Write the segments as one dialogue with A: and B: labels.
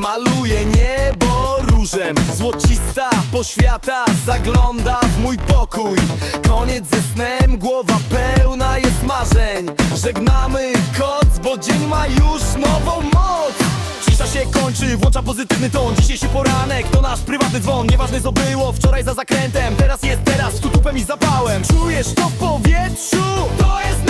A: maluje niebo różem. Złocista poświata zagląda w mój pokój. Koniec ze snem, głowa pełna jest marzeń. Żegnamy koc, bo dzień ma już nową moc. Cisza się kończy, włącza pozytywny ton. Dzisiejszy poranek to nasz prywatny dzwon. Nieważne co było wczoraj za zakrętem. Teraz jest teraz, z tutupem i zapałem. Czujesz to w powietrzu? To jest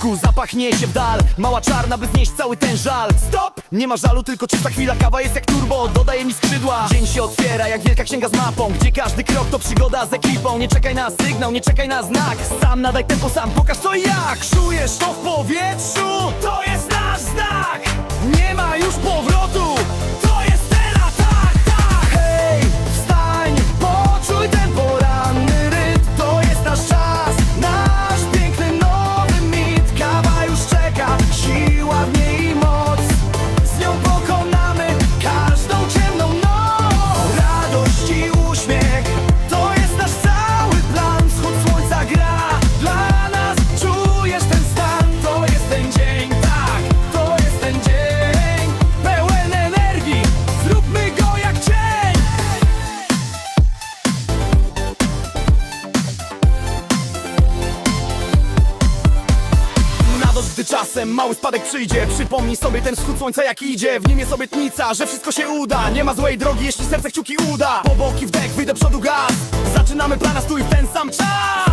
A: Kubku, zapach niesie w dal. Mała czarna, by znieść cały ten żal. Stop! Nie ma żalu, tylko czysta chwila. Kawa jest jak turbo, dodaje mi skrzydła. Dzień się otwiera jak wielka księga z mapą Gdzie każdy krok to przygoda z ekipą. Nie czekaj na sygnał, nie czekaj na znak. Sam nadaj tempo, sam pokaż to jak. Czujesz to w powietrzu? To jest nasz znak gdy czasem mały spadek przyjdzie. Przypomnij sobie ten wschód słońca jak idzie. W nim jest obietnica, że wszystko się uda. Nie ma złej drogi, jeśli serce kciuki uda. Po boki wdech, wyjdę przodu gaz. Zaczynamy plan, a stój w ten sam czas